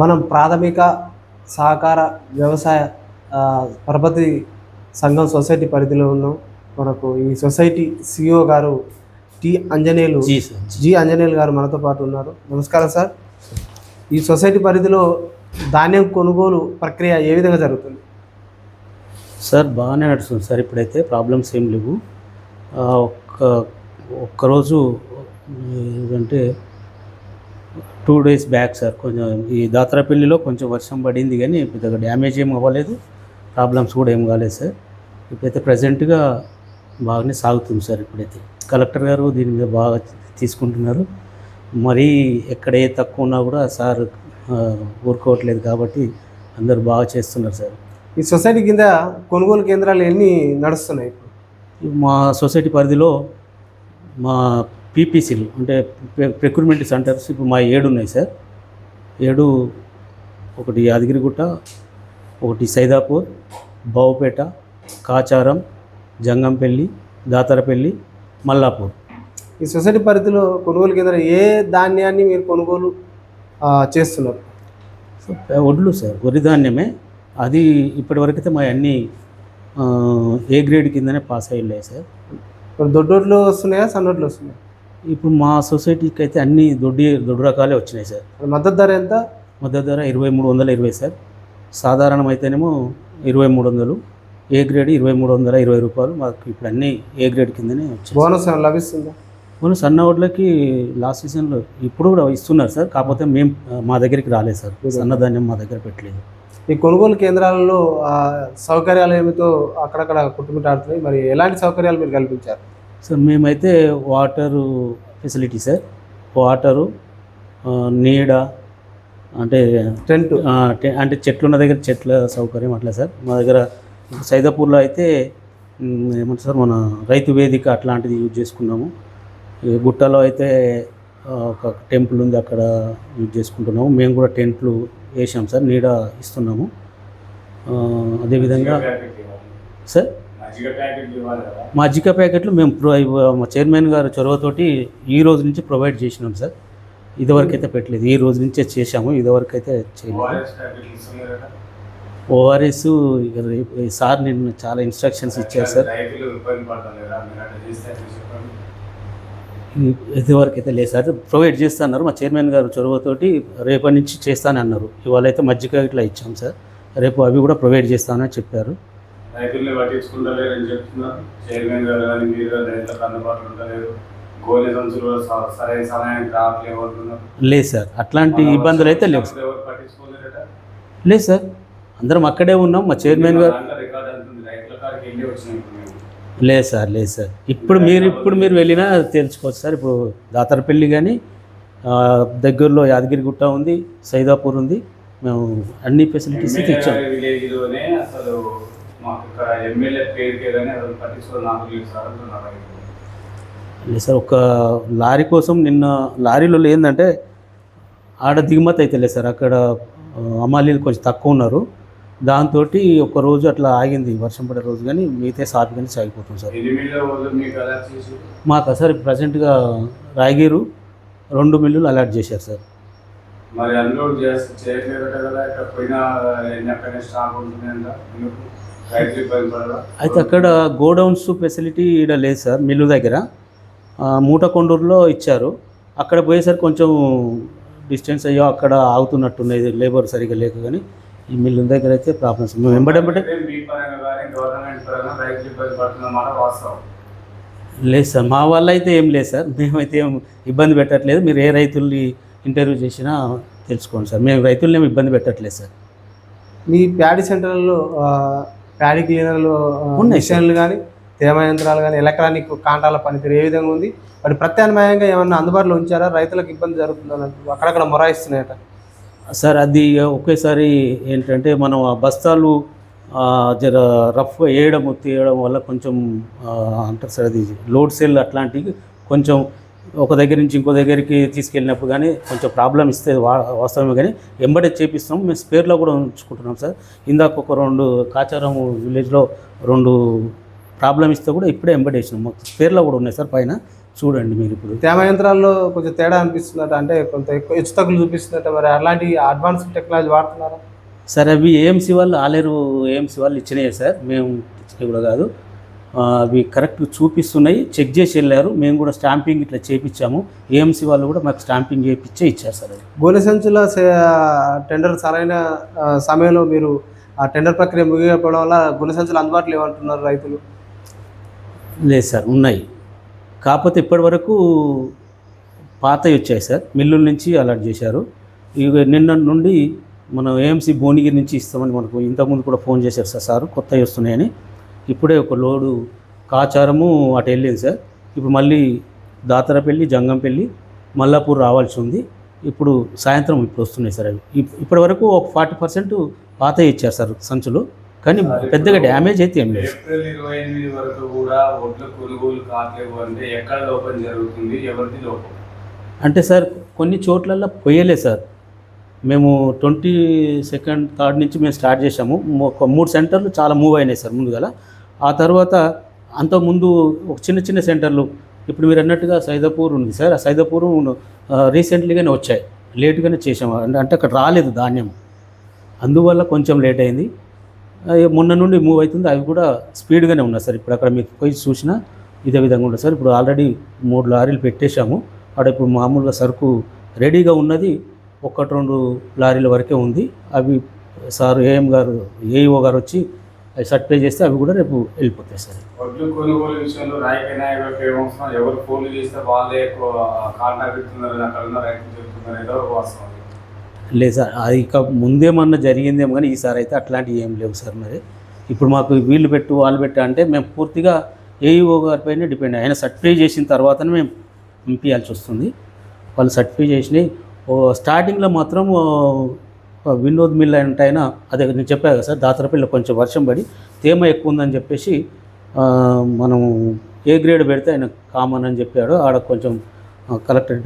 మనం ప్రాథమిక సహకార వ్యవసాయ పరపతి సంఘం సొసైటీ పరిధిలో ఉన్నాం. మనకు ఈ సొసైటీ సిఇఓ గారు టి అంజనేయులు జీ అంజనేయులు గారు మనతో పాటు ఉన్నారు. నమస్కారం సార్. ఈ సొసైటీ పరిధిలో ధాన్యం కొనుగోలు ప్రక్రియ ఏ విధంగా జరుగుతుంది? సార్ బాగానే నడుస్తుంది సార్ ఇప్పుడైతే. ప్రాబ్లమ్స్ ఏం లేవు. ఒక్క ఒక్కరోజు ఏంటంటే టూ డేస్ బ్యాక్ సార్ కొంచెం ఈ దాతరపల్లిలో కొంచెం వర్షం పడింది కానీ పెద్దగా డ్యామేజ్ ఏం అవ్వలేదు. ప్రాబ్లమ్స్ కూడా ఏం కాలేదు సార్. ఇప్పుడైతే ప్రజెంట్గా బాగానే సాగుతుంది సార్ ఇప్పుడైతే. కలెక్టర్ గారు దీని మీద బాగా తీసుకుంటున్నారు. మరీ ఎక్కడ ఏ తక్కువ ఉన్నా కూడా సార్ ఊరుకోవట్లేదు కాబట్టి అందరూ బాగా చేస్తున్నారు సార్. ఈ సొసైటీ కింద కొనుగోలు కేంద్రాలు ఎన్ని నడుస్తున్నాయి ఇప్పుడు? మా సొసైటీ పరిధిలో మా పీపీసీలు అంటే ప్రక్రూట్మెంట్ సెంటర్స్ ఇప్పుడు మా ఏడు ఉన్నాయి సార్. ఏడు ఒకటి యాదగిరిగుట్ట ఒకటి సైదాపూర్ బావుపేట కాచారం జంగంపల్లి దాతరపల్లి మల్లాపూర్. ఈ సొసైటీ పరిధిలో కొనుగోలు కేంద్రం ఏ ధాన్యాన్ని మీరు కొనుగోలు చేస్తున్నారు? వడ్లు సార్ వరి ధాన్యమే. అది ఇప్పటివరకైతే మా అన్ని ఏ గ్రేడ్ కిందనే పాస్ అయ్యాయి సార్. ఇప్పుడు దొడ్డోడ్లు వస్తున్నాయా సన్నోడ్లు వస్తున్నాయా? ఇప్పుడు మా సొసైటీకి అయితే అన్ని దొడ్డి దొడ్డు రకాలే వచ్చినాయి సార్. మద్దతు ధర ఎంత? మద్దతు ధర ఇరవై మూడు వందల ఇరవై సార్. సాధారణం అయితేనేమో ఇరవై మూడు వందలు. ఏ గ్రేడ్ ఇరవై మూడు వందల ఇరవై రూపాయలు. మాకు ఇప్పుడు అన్నీ ఏ గ్రేడ్ కిందనే వచ్చాయి బోనస్ లభిస్తుందా? మనం సన్న వడ్లకి లాస్ట్ సీజన్లో ఇప్పుడు కూడా ఇస్తున్నారు సార్. కాకపోతే మేము మా దగ్గరికి రాలేదు సార్. సన్నధాన్యం మా దగ్గర పెట్టలేదు. ఈ కొనుగోలు కేంద్రాలలో సౌకర్యాలు ఏమితో అక్కడక్కడ కుట్టుమిట్టాడుతున్నాయి? మరి ఎలాంటి సౌకర్యాలు మీరు కల్పించారు? సార్ మేమైతే వాటరు ఫెసిలిటీ సార్. వాటరు నీడ అంటే టెంట్. అంటే చెట్లు ఉన్న దగ్గర చెట్ల సౌకర్యం అట్లా సార్. మా దగ్గర సైదాపూర్లో అయితే ఏమంటారు సార్ మన రైతు వేదిక అట్లాంటిది యూజ్ చేసుకున్నాము. గుట్టలో అయితే ఒక టెంపుల్ ఉంది అక్కడ యూజ్ చేసుకుంటున్నాము. మేము కూడా టెంట్లు వేసాం సార్ నీడ ఇస్తున్నాము. అదేవిధంగా సార్? మజ్జిగ ప్యాకెట్లు మేము ప్రో మా చైర్మన్ గారు చొరవతోటి ఈ రోజు నుంచి ప్రొవైడ్ చేసినాం సార్. ఇదివరకు అయితే పెట్టలేదు. ఈ రోజు నుంచే చేశాము. ఇదివరకు అయితే చేయలేదు. ఓఆర్ఎస్ సార్ నిన్న చాలా ఇన్స్ట్రక్షన్స్ ఇచ్చారు సార్. ఇదివరకు అయితే లేదు సార్. ప్రొవైడ్ చేస్తున్నారు. మా చైర్మన్ గారు చొరవతోటి రేపటి నుంచి చేస్తానన్నారు ఇవాళ అయితే మజ్జిగ ఇట్లా ఇచ్చాం సార్. రేపు అవి కూడా ప్రొవైడ్ చేస్తానని చెప్పారు. రైతుల్ని పట్టించుకుంటలేరు అని చెప్తున్నారు. చైర్మన్ గారు కానీ మీరు కానీ రైతులకు అందుబాటులో ఉండలేరు గోనె సంచులు సరైన సమయానికి రావట్లేవు అంటున్నారు లేదు సార్ అట్లాంటి ఇబ్బందులు అయితే లేవు సార్. ఎవరు పట్టించుకోలేరట? లేదు సార్ అందరం అక్కడే ఉన్నాం. మా చైర్మన్ గారు దాంట్లో రికార్డ్ అంటుంది రైతుల కాడికి వెళ్ళి వచ్చినాం ఇప్పుడు మేము. లేదు సార్ లేదు సార్. ఇప్పుడు మీరు ఇప్పుడు మీరు వెళ్ళినా తెలుసుకోవచ్చు సార్. ఇప్పుడు దాతరపల్లి కానీ దగ్గరలో యాదగిరిగుట్ట ఉంది సైదాపూర్ ఉంది. మేము అన్ని ఫెసిలిటీస్ ఇచ్చాం. మాకు ఇక్కడ ఎమ్మెల్యే పేరుకే కానీ నాకు లేదు సార్ అంటున్నారు లేదు సార్ ఒక లారీ కోసం నిన్న లారీలో ఏంటంటే ఆడ దిగుమతి అయితే లేదు సార్. అక్కడ ఆ, అమ్మాలీలు కొంచెం తక్కువ ఉన్నారు. దాంతో ఒక రోజు అట్లా ఆగింది. వర్షం పడే రోజు కానీ మిగతా సాఫీగానే సాగిపోతుంది సార్. మీకు సార్ ప్రజెంట్గా రాయగిరు రెండు మిల్లులు అలాట్ చేశారు సార్. మరి అన్లోడ్ చేసి చేయలేదట కదా. స్టాక్ రైతులు అయితే అక్కడ గోడౌన్స్ ఫెసిలిటీ ఇక్కడ లేదు సార్ మిల్లు దగ్గర. ఆ, మూటకొండూరులో ఇచ్చారు. అక్కడ పోయేసరికి కొంచెం డిస్టెన్స్ అయ్యో అక్కడ ఆగుతున్నట్టున్నది లేబర్ సరిగా లేక కానీ ఈ మిల్లు దగ్గర అయితే ప్రాబ్లమ్స్. మేము రైతులు వాస్తవం. లేదు సార్ మా వల్ల అయితే ఏం లేదు సార్. మేమైతే ఏం ఇబ్బంది పెట్టట్లేదు. మీరు ఏ రైతుల్ని ఇంటర్వ్యూ చేసినా తెలుసుకోండి సార్. మేము రైతుల్ని ఏమి ఇబ్బంది పెట్టట్లేదు సార్. మీ ప్యాడీ సెంటర్లో ఆ, ప్యాడీ క్లీనర్లు. మిషన్లు కానీ తేమ యంత్రాలు కానీ ఎలక్ట్రానిక్ కాంటాల పనితీరు ఏ విధంగా ఉంది? మరి ప్రత్యామ్నాయంగా ఏమన్నా అందుబాటులో ఉంచారా? రైతులకు ఇబ్బంది జరుగుతుందని అక్కడక్కడ మొరాయిస్తున్నాయట. సార్ అది ఒకేసారి ఏంటంటే మనం ఆ బస్తాలు జర రఫ్గా వేయడం తీయడం వల్ల కొంచెం అంటారు సార్ అది లోడ్ సెల్ అట్లాంటివి కొంచెం ఒక దగ్గర నుంచి ఇంకో దగ్గరికి తీసుకెళ్ళినప్పుడు కానీ కొంచెం ప్రాబ్లం ఇస్తే వాస్తవమే కానీ ఎంబడే చేపిస్తాం మేము స్పేర్లో కూడా ఉంచుకుంటున్నాం సార్. ఇందాక ఒక రెండు కాచారం విలేజ్లో రెండు ప్రాబ్లం ఇస్తే కూడా ఇప్పుడే ఎంబడేసినాం మాకు స్పేర్లో కూడా ఉన్నాయి సార్ పైన. చూడండి మీరు ఇప్పుడు. తేమ యంత్రాల్లో కొంచెం తేడా అనిపిస్తుందట. అంటే కొంత ఎక్కువ హెచ్చు తగ్గులు చూపిస్తుందట. మరి అలాంటి అడ్వాన్స్ టెక్నాలజీ వాడుతున్నారా? సార్ అవి ఏఎంసీ వాళ్ళు ఆలేరు ఏఎంసీ వాళ్ళు ఇచ్చినాయి సార్. మేము ఇచ్చినవి కూడా కాదు. అవి కరెక్ట్ చూపిస్తున్నాయి. చెక్ చేసి వెళ్ళారు. మేము కూడా స్టాంపింగ్ ఇట్లా చేపించాము. ఏఎంసీ వాళ్ళు కూడా మాకు స్టాంపింగ్ చేయించే ఇచ్చారు సార్ గోనె సంచుల టెండర్ సరైన సమయంలో మీరు ఆ టెండర్ ప్రక్రియ ముగియకపోవడం వల్ల గోనె సంచులు అందుబాటులో ఏమంటున్నారు రైతులు. లేదు సార్ ఉన్నాయి. కాకపోతే ఇప్పటి వరకు పాతవి వచ్చాయి సార్. మిల్లుల నుంచి అలర్ట్ చేశారు. ఇక నిన్న నుండి మనం ఏఎంసీ భువనగిరి నుంచి ఇస్తామని మనకు ఇంతకుముందు కూడా ఫోన్ చేశారు సార్. సార్ కొత్తవి వస్తున్నాయని. ఇప్పుడే ఒక లోడు కాచారము అటు వెళ్ళింది సార్. ఇప్పుడు మళ్ళీ దాతరపల్లి జంగంపల్లి మల్లాపూర్ రావాల్సి ఉంది. ఇప్పుడు సాయంత్రం ఇప్పుడు వస్తున్నాయి సార్ అవి. ఇప్- ఇప్పటి వరకు ఒక ఫార్టీ పర్సెంట్ పాత ఇచ్చారు సార్ సంచులు. కానీ పెద్దగా డ్యామేజ్ అయితే ఏం లేదు. ఏప్రిల్ ఇరవై ఎనిమిది వరకు కూడా ఒడ్ల కొనుగోలు కావట్లేవు అంటే ఎక్కడ లోపం జరుగుతుంది ఎవరిది లోపం? అంటే సార్ కొన్ని చోట్లల్లో పోయలే సార్. మేము ట్వంటీ సెకండ్ థర్డ్ నుంచి మేము స్టార్ట్ చేసాము మూడు సెంటర్లు చాలా మూవ్ అయినాయి సార్ ముందుగల. ఆ తర్వాత అంతకుముందు ఒక చిన్న చిన్న సెంటర్లు ఇప్పుడు మీరు అన్నట్టుగా సైదాపూర్ ఉంది సార్. ఆ సైదాపూర్ రీసెంట్లీగానే వచ్చాయి. లేట్గానే చేసాము అంటే అక్కడ రాలేదు ధాన్యం. అందువల్ల కొంచెం లేట్ అయింది. మొన్న నుండి మూవ్ అవుతుంది. అవి కూడా స్పీడ్గానే ఉన్నాయి సార్. ఇప్పుడు అక్కడ మీకు పోయి చూసినా ఇదే విధంగా ఉంటుంది సార్. ఇప్పుడు ఆల్రెడీ మూడు లారీలు పెట్టేశాము. అక్కడ ఇప్పుడు మామూలుగా సరుకు రెడీగా ఉన్నది. ఒకటి రెండు లారీల వరకే ఉంది. అవి సార్ ఏఎం గారు ఏఈఓ గారు వచ్చి అవి సర్టిఫై చేస్తే అవి కూడా రేపు వెళ్ళిపోతాయి సార్. ఒడ్లు కొనుగోలు విషయంలో రాయక నాయకులకు ఏమవసరం ఎవరు ఫోన్లు చేస్తే వాళ్ళే ఎక్కువ కాంటాక్ట్ ఇస్తున్నారు అక్కడ ఉన్న రైతులు చెప్తున్నారు. ఏదో ఒక వాస్తవం. లేదు సార్ అది ఇక ముందేమన్నా జరిగిందేమో కానీ ఈసారి అయితే అట్లాంటివి ఏం లేవు సార్ మరి. ఇప్పుడు మాకు వీళ్ళు పెట్టు వాళ్ళు పెట్టు అంటే మేము పూర్తిగా ఏఈఓ గారిపైనే డిపెండ్ ఆయన సర్టిఫై చేసిన తర్వాతనే మేము పంపించాల్సి వస్తుంది. వాళ్ళు సర్టిఫై చేసినాయి స్టార్టింగ్లో మాత్రం వినోద్ మిల్ అంటే ఆయన అదే నేను చెప్పాను కదా సార్ దాతరపల్లిలో కొంచెం వర్షం పడి తేమ ఎక్కువ ఉందని చెప్పేసి మనం ఏ గ్రేడ్ పెడితే ఆయన కామన్ అని చెప్పాడు. ఆడ కొంచెం కలెక్టర్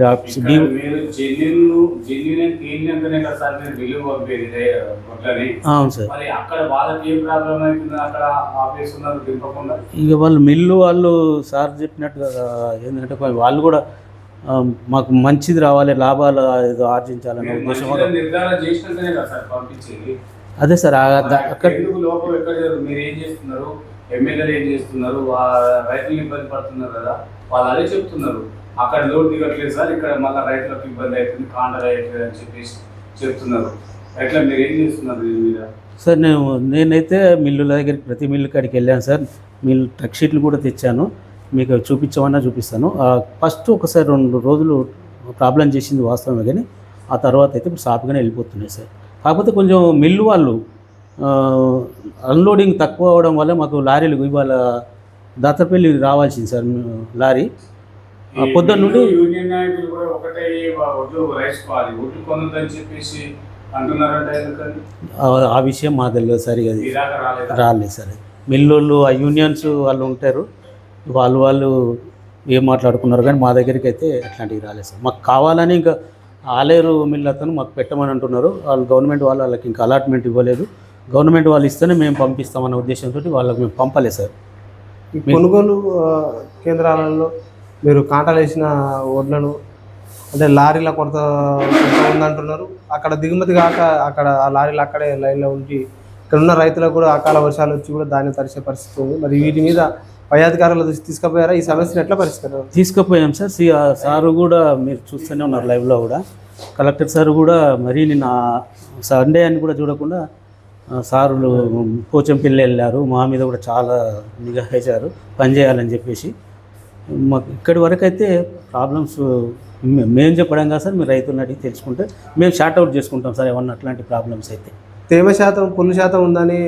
ఒడ్లని అవును సార్. ఇక వాళ్ళు మిల్లు వాళ్ళు సార్ చెప్పినట్టుగా ఏంటంటే వాళ్ళు కూడా మాకు మంచిది రావాలి లాభాలు ఏదో ఆర్జించాలనే ఉద్దేశం. అదే సార్ అక్కడ? మీరు ఏం చేస్తున్నారు? ఎమ్మెల్యేలు ఏం చేస్తున్నారు? రైతులు ఇబ్బంది పడుతున్నారు కదా వాళ్ళు అదే చెప్తున్నారు. అక్కడ లోడ్ దిగట్లేదు సార్ ఇక్కడ మళ్ళీ రైతులకు ఇబ్బంది అవుతుంది కాంటర్ అయ్యట్లేదు అని చెప్పేసి చెప్తున్నారు. ఎట్లా మీరు ఏం చేస్తున్నారు దీని మీద? సార్ నేను నేనైతే మిల్లుల దగ్గరికి ప్రతి మిల్లు కాడికి వెళ్ళాను సార్. మిల్లు ట్రక్ షీట్లు కూడా తెచ్చాను. మీకు చూపించమన్నా చూపిస్తాను. ఫస్ట్ ఒకసారి రెండు రోజులు ప్రాబ్లం చేసింది వాస్తవమే కానీ ఆ తర్వాత అయితే ఇప్పుడు సాఫ్గానే వెళ్ళిపోతున్నాయి సార్. కాకపోతే కొంచెం మిల్లు వాళ్ళు అన్లోడింగ్ తక్కువ అవడం వల్ల మాకు లారీలు ఇవాళ దత్తపల్లి రావాల్సింది సార్ లారీ. పొద్దున్న నుండి యూనియన్ నాయకులు కూడా ఒకటే కొనొద్దని చెప్పేసి ఆ- విషయం మా తెలియదు సార్ ఇక రాలేదు? రాలేదు సార్. మిల్లోళ్ళు ఆ యూనియన్స్ వాళ్ళు ఉంటారు. వాళ్ళు వాళ్ళు ఏం మాట్లాడుకున్నారు కానీ మా దగ్గరికి అయితే అట్లాంటివి రాలేదు సార్. మాకు కావాలని ఇంకా ఆలేరు మిల్ అతను మాకు పెట్టమని అంటున్నారు. వాళ్ళు గవర్నమెంట్ వాళ్ళు వాళ్ళకి ఇంకా అలాట్మెంట్ ఇవ్వలేదు. గవర్నమెంట్ వాళ్ళు ఇస్తేనే మేము పంపిస్తామన్న ఉద్దేశంతో వాళ్ళకి మేము పంపలేదు సార్. కొనుగోలు కేంద్రాలలో మీరు కాంటాలు వేసిన వడ్లను అంటే లారీల కొరత ఉందంటున్నారు? అక్కడ దిగుమతి కాక అక్కడ ఆ లారీలు అక్కడే లైన్లో ఉండి ఇక్కడ ఉన్న రైతులకు కూడా అకాల వర్షాలు వచ్చి కూడా దాన్ని తరిచే పరిస్థితి ఉంది. మరి వీటి మీద పై అధికారుల దృష్టి తీసుకుపోయారా? ఈ సమస్యను ఎట్లా పరిష్కారం తీసుకుపోయాం సార్. సారు కూడా మీరు చూస్తూనే ఉన్నారు లైవ్లో కూడా. కలెక్టర్ సార్ కూడా మరీ నిన్న సండే అని కూడా చూడకుండా సారులు పోచంపల్లి వెళ్ళారు. మా మీద కూడా చాలా నిఘా వేశారు. పనిచేయాలని చెప్పేసి. మాకు ఇక్కడి వరకు అయితే ప్రాబ్లమ్స్ మేము చెప్పడం కాదు సార్ మీరు రైతులను అడిగి తెలుసుకుంటే మేము షార్ట్ అవుట్ చేసుకుంటాం సార్ ఏమన్నా అట్లాంటి ప్రాబ్లమ్స్ అయితే. తేమ శాతం పుల్లు శాతం ఉందని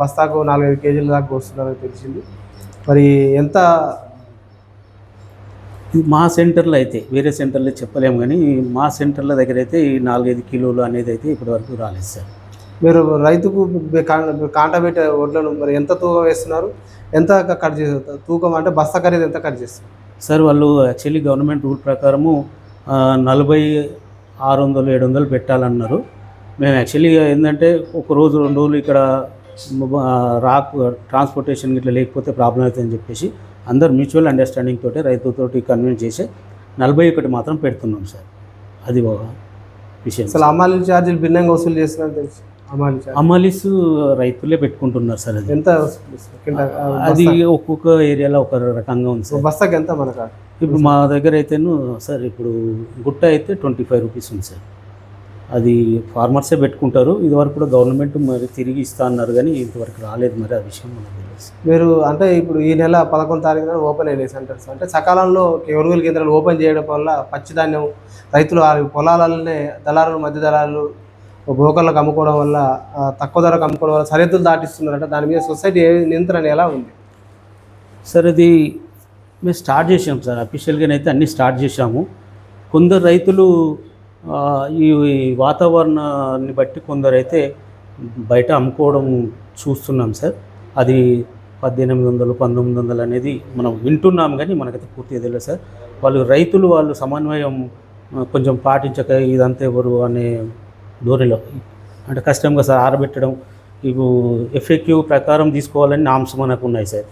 బస్తాకు నాలుగైదు కేజీల దాకా వస్తున్నారని తెలిసింది. మరి ఎంత మా సెంటర్లో అయితే వేరే సెంటర్లో చెప్పలేము కానీ మా సెంటర్ల దగ్గర అయితే ఈ నాలుగైదు కిలోలు అనేది అయితే ఇప్పటి వరకు రాలేదు సార్. మీరు రైతుకు బె- కా- కాంట పెట్టే వడ్లను మరి ఎంత తూకం వేస్తున్నారు? ఎంత కట్ చేస్తారు తూకం అంటే బస్తా ఖరీదు ఎంత కట్ చేస్తారు? సార్ వాళ్ళు యాక్చువల్లీ గవర్నమెంట్ రూల్ ప్రకారము నలభై ఆరు వందలు ఏడు వందలు పెట్టాలన్నారు. మేము యాక్చువల్లీ ఏంటంటే ఒక రోజు రెండు రోజులు ఇక్కడ రాక్ ట్రాన్స్పోర్టేషన్ ఇట్లా లేకపోతే ప్రాబ్లం అవుతుందని చెప్పేసి అందరు మ్యూచువల్ అండర్స్టాండింగ్ తోటి రైతుతోటి కన్విన్స్ చేసి నలభై ఒకటి మాత్రం పెడుతున్నాం సార్. అది ఒక విషయం. అసలు అమ్మాలి ఛార్జీలు భిన్నంగా వసూలు చేస్తున్నారని తెలుసు. అమలిస్ రైతులే పెట్టుకుంటున్నారు సార్ అది. ఎంత చేస్తున్నారు? అది ఒక్కొక్క ఏరియాలో ఒక రకంగా ఉంది సార్. బస్తాకి ఎంత మనకు? ఇప్పుడు మా దగ్గర అయితేను సార్ ఇప్పుడు గుట్ట అయితే ట్వంటీ ఫైవ్ రూపీస్ ఉంది సార్. అది ఫార్మర్సే పెట్టుకుంటారు. ఇదివరకు కూడా గవర్నమెంట్ మరి తిరిగి ఇస్తా అన్నారు కానీ ఇంతవరకు రాలేదు మరి ఆ విషయం మనకు తెలుసు. మీరు అంటే ఇప్పుడు ఈ నెల పదకొండు తారీఖున ఓపెన్ అయినాయి సెంటర్స్. అంటే సకాలంలో కొనుగోలు కేంద్రాలు ఓపెన్ చేయడం వల్ల పచ్చిధాన్యం రైతులు ఆ పొలాలనే దళారులు మధ్య దళారులు బ్రోకర్లకు అమ్ముకోవడం వల్ల తక్కువ ధరకు అమ్ముకోవడం వల్ల సరిహద్దులు దాటిస్తున్నారంటే. దాని మీద సొసైటీ ఏ నియంత్రణ ఎలా ఉంది? సార్ అది మేము స్టార్ట్ చేసాం సార్. అఫీషియల్గానైతే అన్నీ స్టార్ట్ చేశాము. కొందరు రైతులు ఈ వాతావరణాన్ని బట్టి కొందరైతే బయట అమ్ముకోవడం చూస్తున్నాం సార్. అది పద్దెనిమిది వందలు పంతొమ్మిది వందలు అనేది మనం వింటున్నాం కానీ మనకైతే పూర్తిగా తెలియదు సార్. వాళ్ళు రైతులు వాళ్ళు సమన్వయం కొంచెం పాటించక ఇదంతా ఎవరు అనే ధోరణిలో అంటే కష్టంగా సార్ ఆరబెట్టడం ఇవి ఎఫెక్టివ్ ప్రకారం తీసుకోవాలని నామ్స్ మనకు ఉన్నాయి సార్.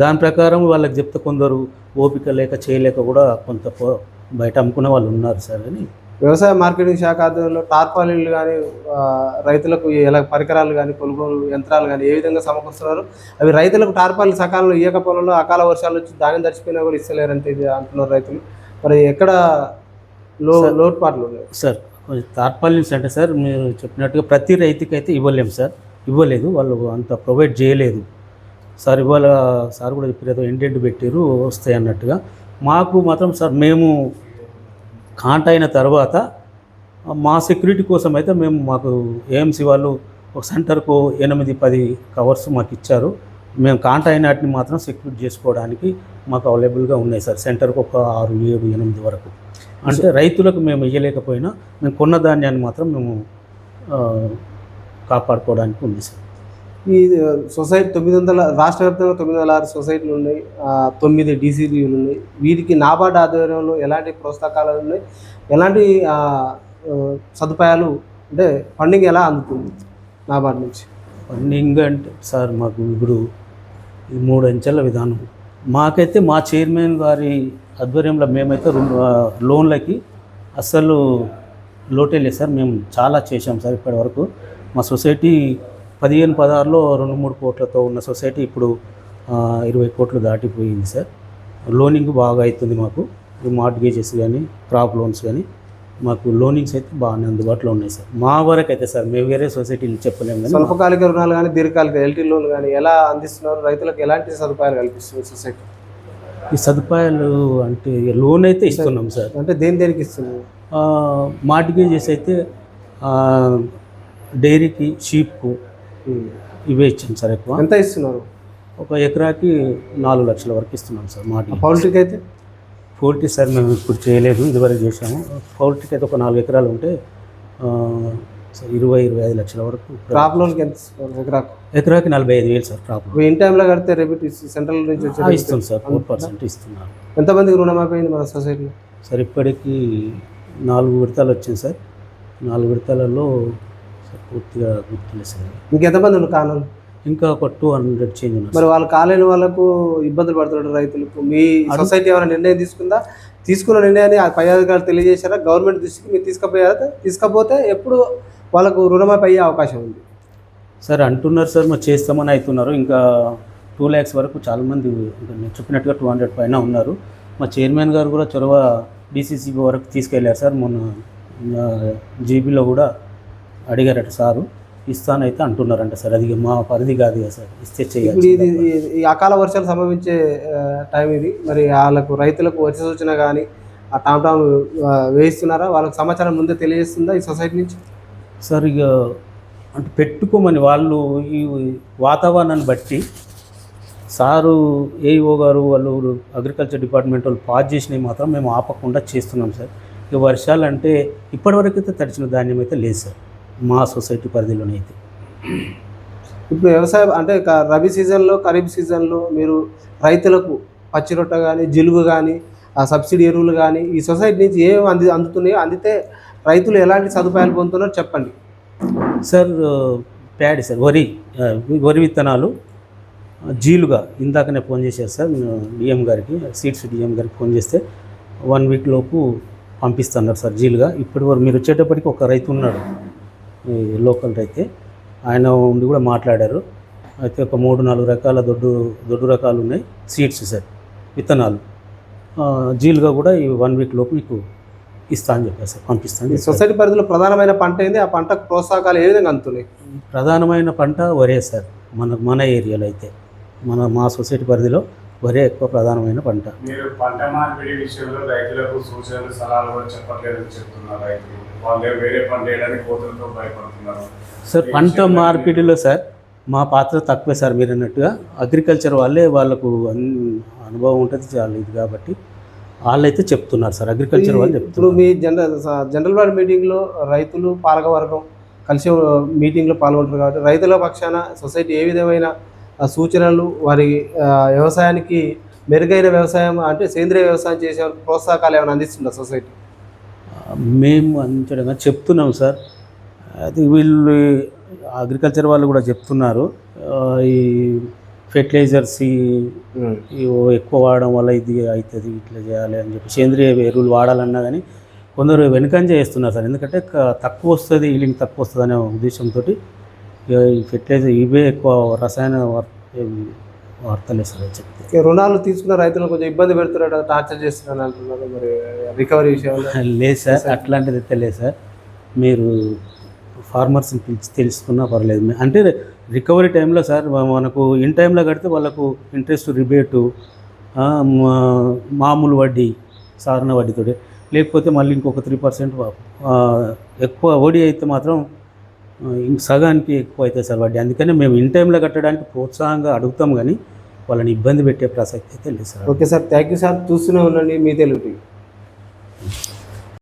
దాని ప్రకారం వాళ్ళకి చెప్తే కొందరు ఓపిక లేక చేయలేక కూడా కొంత బయట అమ్ముకునే వాళ్ళు ఉన్నారు సార్ అని వ్యవసాయ మార్కెటింగ్ శాఖ ఆధ్వర్యంలో టార్పాలిన్లు కానీ రైతులకు ఎలా పరికరాలు కానీ కొనుగోలు యంత్రాలు కానీ ఏ విధంగా సమకూరుస్తున్నారు? అవి రైతులకు టార్పాలిన్ సకాలంలో ఇయ్యకపోవడంలో అకాల వర్షాలు వచ్చి ధాన్యం తడిచిపోయినా కూడా ఇస్తలేరంటే ఇది అంటున్నారు రైతులు. మరి ఎక్కడ లో. లోటుపాట్లు ఉన్నాయి? సార్ కొంచెం తాత్పర్యం అంటే సార్ మీరు చెప్పినట్టుగా ప్రతి రైతుకి అయితే ఇవ్వలేము సార్. ఇవ్వలేదు వాళ్ళు అంత ప్రొవైడ్ చేయలేదు. సార్ ఇవాళ సార్ కూడా చెప్పారు ఏదో ఇంటెంట్ పెట్టారు వస్తాయి అన్నట్టుగా. మాకు మాత్రం సార్ మేము కాంట అయిన తర్వాత మా సెక్యూరిటీ కోసం అయితే మేము మాకు ఏఎంసీ వాళ్ళు ఒక సెంటర్కు ఎనిమిది పది కవర్స్ మాకు ఇచ్చారు. మేము కాంట అయిన వాటిని మాత్రం సెక్యూరిటీ చేసుకోవడానికి మాకు అవైలబుల్గా ఉన్నాయి సార్. సెంటర్కు ఒక ఆరు ఏడు ఎనిమిది వరకు. అంటే రైతులకు మేము ఇవ్వలేకపోయినా మేము కొన్న ధాన్యాన్ని మాత్రం మేము కాపాడుకోవడానికి ఉంది సార్. ఈ సొసైటీ తొమ్మిది వందల రాష్ట్ర వ్యాప్తంగా తొమ్మిది వందల ఆరు సొసైటీలు ఉన్నాయి. తొమ్మిది డీసీబీలు ఉన్నాయి. వీటికి నాబార్డ్ ఆధ్వర్యంలో ఎలాంటి ప్రోత్సాహకాలు ఉన్నాయి? ఎలాంటి సదుపాయాలు అంటే ఫండింగ్ ఎలా అందుతుంది నాబార్డ్ నుంచి? ఫండింగ్ అంటే సార్ మాకు ఇప్పుడు ఇది మూడు అంచెల విధానం. మాకైతే మా చైర్మన్ గారి ఆధ్వర్యంలో మేమైతే రెండు లోన్లకి అస్సలు లోటే లేదు సార్. మేము చాలా చేశాం సార్ ఇప్పటి వరకు మా సొసైటీ పదిహేను పదహారులో రెండు మూడు కోట్లతో ఉన్న సొసైటీ ఇప్పుడు ఇరవై కోట్లు దాటిపోయింది సార్. లోనింగ్ బాగా అవుతుంది మాకు. ఈ మార్ట్గేజెస్ కానీ క్రాప్ లోన్స్ కానీ మాకు లోనింగ్స్ అయితే బాగానే అందుబాటులో ఉన్నాయి సార్. మా వరకు అయితే సార్ మేము వేరే సొసైటీలు చెప్పలేము కానీ స్వల్పకాలిక రుణాలు కానీ దీర్ఘకాలిక ఎల్టీ లోన్ కానీ ఎలా అందిస్తున్నారు? రైతులకు ఎలాంటి సదుపాయాలు కల్పిస్తుంది సొసైటీ? ఈ సదుపాయాలు అంటే లోన్ అయితే ఇస్తున్నాం సార్. అంటే దేని దేనికి ఇస్తుంది మార్టిగేజెస్ అయితే డైరీకి షీప్కు ఇవే ఇచ్చాం సార్ ఎక్కువ. ఎంత ఇస్తున్నారు? ఒక ఎకరాకి నాలుగు లక్షల వరకు ఇస్తున్నాం సార్ మార్టిగేజ్ పౌల్ట్రీకి అయితే? పౌల్ట్రీ సార్ మేము ఇప్పుడు చేయలేదు ఇదివరకు చేసాము పౌల్ట్రీకి అయితే ఒక నాలుగు ఎకరాలు ఉంటే సార్ ఇరవై ఇరవై ఐదు లక్షల వరకు క్రాప్ లోన్కి ఎంత ఎకరాకు? ఎకరాకి నలభై ఐదు వేలు సార్ క్రాప్ ఇవి ఇన్ టైంలో కడితే రెబిట్ సెంట్రల్ నుంచి వచ్చే ఇస్తుంది సార్ ఫోర్ పర్సెంట్ ఇస్తున్నారు. ఎంతమందికి రుణమాఫీ అయింది మన సొసైటీలో? సార్ ఇప్పటికి నాలుగు విడతలు వచ్చింది సార్. నాలుగు విడతలలో పూర్తిగా గుర్తులేదు సార్ ఇంకెంతమంది ఉన్నారు కారణాలు ఇంకా ఒక టూ హండ్రెడ్ చేంజ్ ఉన్నారు. మరి వాళ్ళు కాలేని వాళ్ళకు ఇబ్బందులు పడుతున్నారు రైతులకు. మీ సొసైటీ ఏమైనా నిర్ణయం తీసుకుందా? తీసుకున్న నిర్ణయాన్ని ఆ పై అధికారులు తెలియజేశారా? గవర్నమెంట్ దృష్టికి మీరు తీసుకుపోయారా తీసుకపోతే ఎప్పుడు వాళ్ళకు రుణమాఫీ అయ్యే అవకాశం ఉంది? సార్ అంటున్నారు సార్ మరి చేస్తామని అవుతున్నారు. ఇంకా టూ ల్యాక్స్ వరకు చాలామంది నేను చెప్పినట్టుగా టూ హండ్రెడ్ పైన ఉన్నారు. మా చైర్మన్ గారు కూడా చొరవ డీసీసీబీ వరకు తీసుకెళ్ళారు సార్. మొన్న జీబీలో కూడా అడిగారట సారు ఇస్తానైతే అంటున్నారంట సార్. అది మా పరిధి కాదు కదా సార్. ఇస్తే ఇప్పుడు ఇది చేయాలి ఈ- అకాల వర్షాలు సంభవించే టైం ఇది. మరి వాళ్ళకు రైతులకు వచ్చే సూచన కానీ ఆ టామ్ టామ్ వేయిస్తున్నారా? వాళ్ళకి సమాచారం ముందే తెలియజేస్తుందా ఈ సొసైటీ నుంచి? సార్ ఇక అంటే పెట్టుకోమని వాళ్ళు ఈ వాతావరణాన్ని బట్టి సారు ఏఈఓ గారు వాళ్ళు అగ్రికల్చర్ డిపార్ట్మెంట్ వాళ్ళు పాస్ చేసినవి మాత్రం మేము ఆపకుండా చేస్తున్నాం సార్. ఇక వర్షాలు అంటే ఇప్పటివరకు అయితే తడిచిన ధాన్యం అయితే లేదు సార్. మా సొసైటీ పరిధిలోనే అయితే. ఇప్పుడు వ్యవసాయం అంటే రబీ సీజన్లో ఖరీఫ్ సీజన్లో మీరు రైతులకు పచ్చి రొట్ట కానీ జిలుగు కానీ ఆ సబ్సిడీ ఎరువులు కానీ ఈ సొసైటీ నుంచి ఏం అంది అందుతున్నాయో అందితే రైతులు ఎలాంటి సదుపాయాలు పొందుతున్నారో చెప్పండి. సార్ ప్యాడీ సార్ వరి వరి విత్తనాలు జీలుగా ఇందాకనే ఫోన్ చేశారు సార్ డిఎం గారికి సీట్స్ డిఎం గారికి ఫోన్ చేస్తే వన్ వీక్ లోపు పంపిస్తున్నారు సార్ జీలుగా. ఇప్పటి వరకు మీరు వచ్చేటప్పటికి ఒక రైతు ఉన్నాడు. ఈ లోకల్ రైతే ఆయన ఉండి కూడా మాట్లాడారు. అయితే ఒక మూడు నాలుగు రకాల దొడ్డు దొడ్డు రకాలు ఉన్నాయి. సీడ్స్ సార్ విత్తనాలు. జీలుగా కూడా ఈ వన్ వీక్ లోపు మీకు ఇస్తా అని చెప్పారు సార్ పంపిస్తాను. ఈ సొసైటీ పరిధిలో ప్రధానమైన పంట ఏంది? ఆ పంటకు ప్రోత్సాహకాలు ఏ విధంగా అందుతున్నాయి? ప్రధానమైన పంట వరే సార్ మన మన ఏరియాలో అయితే. మన మా సొసైటీ పరిధిలో వరే ఎక్కువ ప్రధానమైన పంట. మీరు పంట మార్పిడి విషయంలో రైతులకు సూచనలు సలహాలు కూడా చెప్పట్లేదని చెప్తున్నారు రైతులు. వాళ్ళు వేరే పంట వేయడానికి కోతులతో భయపడుతున్నారు. సార్ పంట మార్పిడిలో సార్ మా పాత్ర తక్కువే సార్ మీరు అన్నట్టుగా. అగ్రికల్చర్ వాళ్ళే వాళ్ళకు అన్- అనుభవం ఉంటుంది చాలా ఇది కాబట్టి వాళ్ళైతే చెప్తున్నారు సార్ అగ్రికల్చర్ వాళ్ళు ఇప్పుడు చెప్తున్నారు మీ జనరల్ జనరల్ బాడీ మీటింగ్లో రైతులు పాలకవర్గం కలిసి మీటింగ్లో పాల్గొంటారు కాబట్టి రైతుల పక్షాన సొసైటీ ఏ విధమైన సూచనలు వారి వ్యవసాయానికి మెరుగైన వ్యవసాయం అంటే సేంద్రియ వ్యవసాయం చేసే ప్రోత్సాహకాలు ఏమైనా అందిస్తుందా సొసైటీ? మేము అంచడంగా చెప్తున్నాం సార్. అది వీళ్ళు అగ్రికల్చర్ వాళ్ళు కూడా చెప్తున్నారు. ఈ ఫెర్టిలైజర్స్ ఎక్కువ వాడడం వల్ల ఇది అవుతుంది ఇట్లా చేయాలి అని చెప్పి సేంద్రియ ఎరువులు వాడాలన్నా కానీ కొందరు వెనుకంజ చేస్తున్నారు సార్. ఎందుకంటే తక్కువ వస్తుంది ఈలింగ్ తక్కువ వస్తుంది అనే ఉద్దేశంతో ఈ ఫెర్టిలైజర్ ఇవే ఎక్కువ రసాయన వార్తలే సార్ చెప్తే. రుణాలు తీసుకున్న రైతులను కొంచెం ఇబ్బంది పెడుతున్నారు టార్చర్ చేస్తున్నారు అంటున్నారు మరి రికవరీ విషయంలో. లేదు సార్ అట్లాంటిది అయితే లేదు సార్. మీరు ఫార్మర్స్ని పిలిచి తెలుసుకున్నా పర్లేదు. అంటే రికవరీ టైంలో సార్ మనకు ఇన్ టైంలో కడితే వాళ్ళకు ఇంట్రెస్ట్ రిబేటు మామూలు వడ్డీ సాధారణ వడ్డీతో లేకపోతే మళ్ళీ ఇంకొక త్రీ పర్సెంట్ ఎక్కువ వడ్డీ అయితే మాత్రం ఇంక సగానికి ఎక్కువ అవుతుంది సార్ వడ్డీ అందుకనే మేము ఇన్ టైంలో కట్టడానికి ప్రోత్సాహంగా అడుగుతాం కానీ వాళ్ళని ఇబ్బంది పెట్టే ప్రసక్తి అయితే లేదు sir. Okay sir thank you sir. చూస్తూనే ఉండండి. మీ తెలుగు